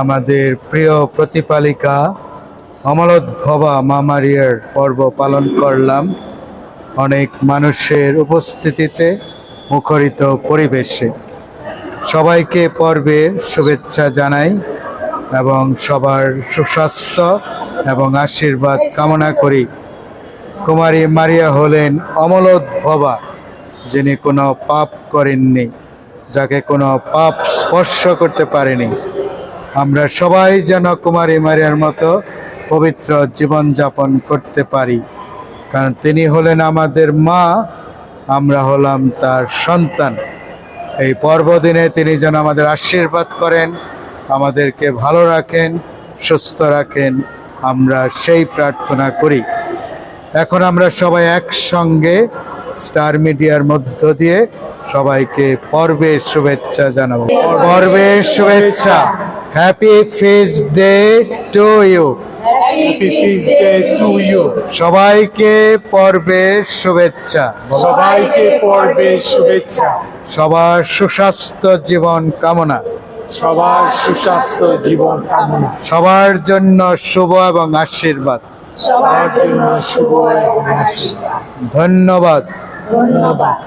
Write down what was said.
আমাদের প্রিয় প্রতিপালিকা অমলোদ্ভবা মা মারিয়ার পর্ব পালন করলাম। অনেক মানুষের উপস্থিতিতে মুখরিত পরিবেশে। সবাইকে পর্বের শুভেচ্ছা জানাই এবং সবার সুস্বাস্থ্য এবং আশীর্বাদ কামনা করি। কুমারী মারিয়া হলেন অমলোদ্ভবা যিনি কোনো পাপ করেননি, যাকে কোনো পাপ স্পর্শ করতে পারেনি। আমরা সবাই যেন কুমারী মারিয়ার মতো পবিত্র জীবনযাপন করতে পারি। কারণ তিনি হলেন আমাদের মা, আমরা হলাম তার সন্তান। এই পর্বদিনে তিনি যেন আমাদের আশীর্বাদ করেন, আমাদেরকে ভালো রাখেন, সুস্থ রাখেন, আমরা সেই প্রার্থনা করি। এখন আমরা সবাই একসঙ্গে স্টার মিডিয়ার মধ্য দিয়ে সবাইকে পর্বের শুভেচ্ছা জানাব। পর্বের শুভেচ্ছা। Happy fizz day to you সবাইকে পর্বের শুভেচ্ছা। সবাইকে পর্বে শুভেচ্ছা। সবার সুস্বাস্থ্য জীবন কামনা। সবার সুস্বাস্থ্য জীবন কামনা। সবার জন্য শুভ এবং আশীর্বাদ। সবার জন্য শুভ এবং আশীর্বাদ। ধন্যবাদ। ধন্যবাদ